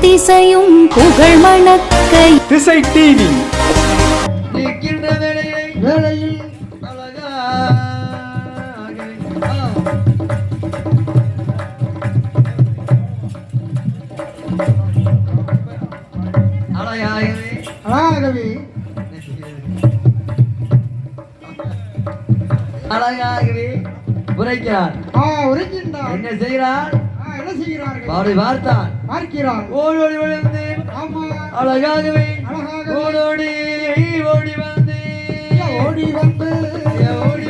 திசையும் புகழ் மணக்கை. திசை டிவி அழகாகவே அழகாகவே. உரைக்கிறார். உரைக்கின்றார். என்ன செய்கிறார்? என்ன செய்கிறார்கள்? பாடி பார்த்தான். பார்க்கிறார். ஓடோடி விழுந்து அழகாகவே ஓடோடி ஓடி வந்து ஓடி வந்து. ஓடி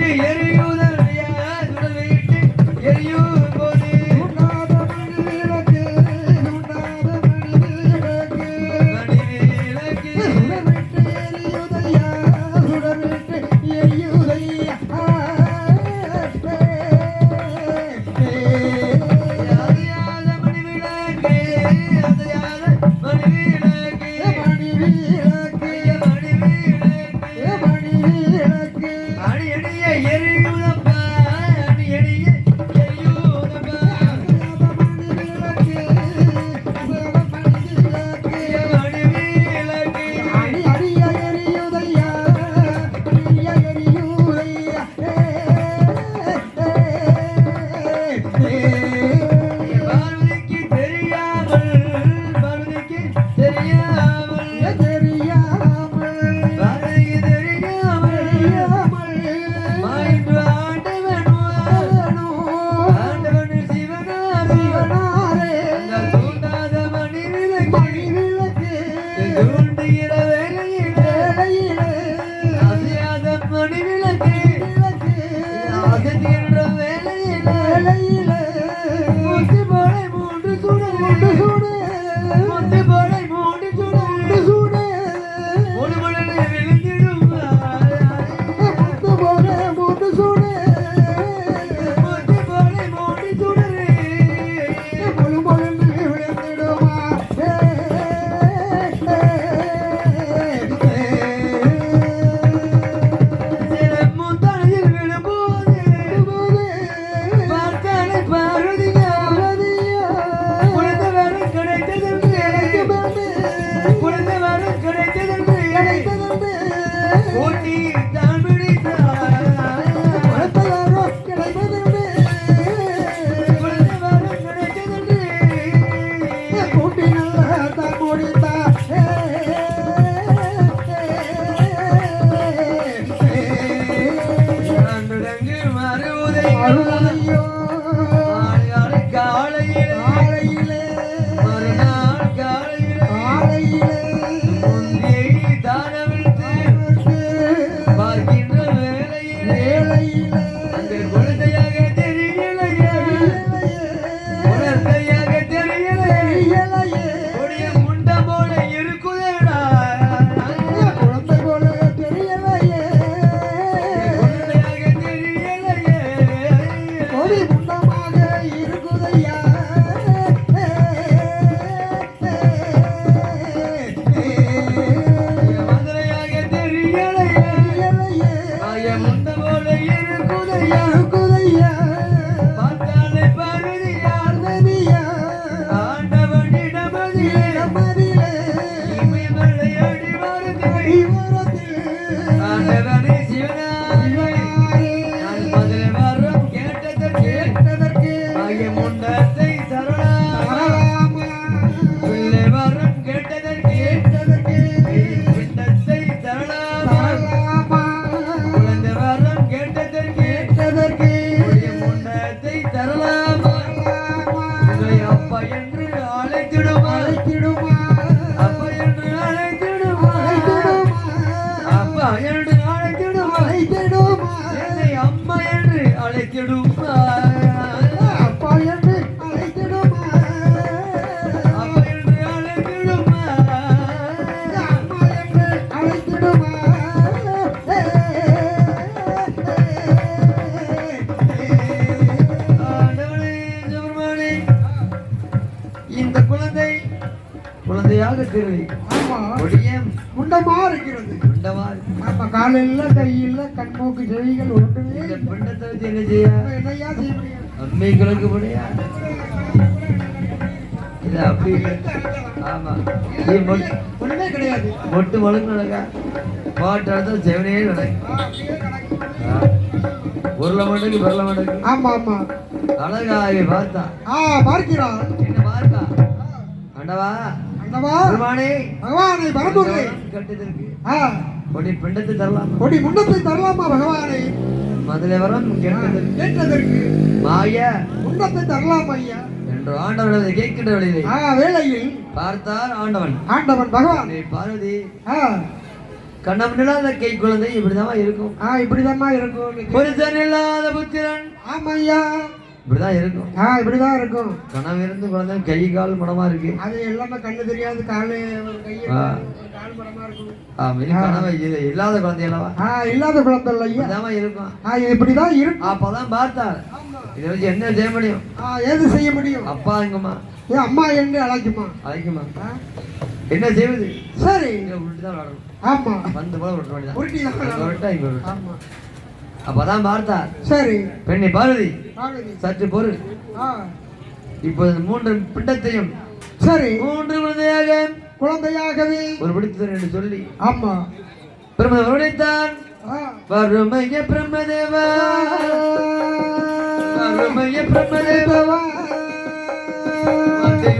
எரியும் வேலையில மூன்று கூட Vai, não, vai. அழைத்திடுமா அப்பா என்று அழைத்திடுமா அப்பா என்று அழைத்திடுமா அம்மா என்று அழைத்திடுமா ஆண்டவனே சுப்பிரமணி இந்த குழந்தை குழந்தையாக திருவி ஆமா. கொடியம் முண்டமா இருக்கிறது. ஆமா காலையில கையில கண்மூக்கு செவிகள் ஒன்றுமே. பிண்டத்தை வச்சு என்ன செய்ய? என்னையா செய்ய முடியும் அம்மைகளுக்கு முடியா இது அப்படி ஆமா. ஒண்ணுமே கிடையாது. மொட்டு மழுக்கு நடக்கா பாட்டு செவனே நடக்கும். உருளை மண்டக்கு விரல மண்டக்கு ஆமா ஆமா. அழகாக பார்த்தா. ஆ பார்க்கிறான். என்ன பார்த்தா? ஆண்டவா பகவானை பரம்புரை கட்டதற்கு ஆ. கொடி பிண்டத்தை தரலாம்? கொடி முண்டத்தை தரலாமா பகவானை? மதுரை வரம் கேட்டதற்கு. மாய. முண்டத்தை தரலாமா ஐயா? என்று ஆண்டவன் கேட்கின்ற வழியிலே ஆ வேளையில் பார்த்தார் ஆண்டவன். ஆண்டவன் பகவான். பார்வதி கண்ணம் இல்லாத கை குழந்தை இப்படிதான் இருக்கும். ஆ இப்படிதாம்மா இருக்கும். புருஷன் இல்லாத புத்திரன். ஆமா ஐயா இப்படிதான் இருக்கும் ஆ இப்படிதான் இருக்கும். கணம் இருந்து குழந்தை கை கால் மனமா இருக்கு. அது எல்லாமே கண்ணு தெரியாது காலு இருக்கும். ஆமா கனவு இல்லாத குழந்தை அல்லவா? ஆ இல்லாத குழந்தை இல்லை இப்படிதான் இருக்கும். ஆ இப்படிதான் இருக்கும். அப்பதான் பார்த்தார். இதை வச்சு என்ன செய்ய முடியும்? ஆ ஏது செய்ய முடியும்? அப்பா எங்கம்மா? ஏ அம்மா என்று அழைக்குமா? அழைக்குமா? என்ன செய்வது? சரி. இங்க உருட்டு தான் விளாடணும். ஆமா. வந்து போல விட்டு வேண்டியதான். விட்டா இங்க விட்டு ஆமா. அப்பதான் பார்த்தார் சரி. பெண்ணை பார்வதி. சற்று ஆ. இப்போது மூன்று பிண்டத்தையும் சரி. மூன்று குழந்தையாக குழந்தையாகவே. ஒரு பிடித்தவர் என்று சொல்லி ஆமா. பிரம்ம வருடைத்தான். வறுமைய பிரம்மதேவா வறுமைய பிரம்மதேவா தேவா, வார்த்தை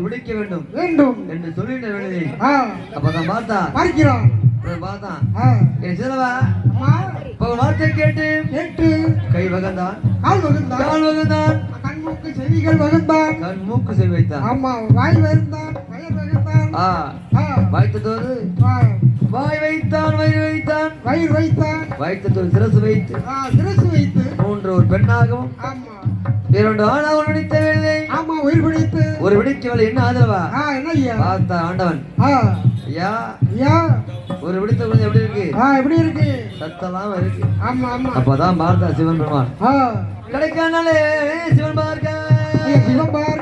விடுக்க வேண்டும். வேண்டும். என்று சொல்லிட்ட ஆ. அப்பதான் பார்த்தா. ஆ. என் சிலவா வார்த்தை கேட்டு கேட்டு கை வகந்தான். கால் வகுந்தான். கால் வகந்தான். கண்மூக்கு செவிகள் வகுந்தான். கண் மூக்கு செவி வைத்தான். ஆமா வாய் வருந்தான் வயர் வகுத்தான் ஆ வாய்த்ததோடு. வாய் வைத்தான் வயிறு வைத்தான். வயிறு வைத்தான். வாய்த்ததோடு சிரசு வைத்து. சிரசு வைத்து. மூன்று ஒரு பெண்ணாகவும். ஆமா. இரண்டு ஆணாகவும் நடித்த வேலை ஆமா உயிர் பிடித்து. ஒரு விடுக்கவள் என்ன ஆதரவா? என்ன பார்த்த ஆண்டவன். ஐயா ஐயா. ஒரு விடுத்த குழந்தை எப்படி இருக்கு? ஆ எப்படி இருக்கு? சத்தலாம் இருக்கு. ஆமா ஆமா. அப்பதான் பார்த்தா சிவன் பெருமான் கிடைக்கானாலே சிவன் பார்க்க. சிவம் பார்க்க.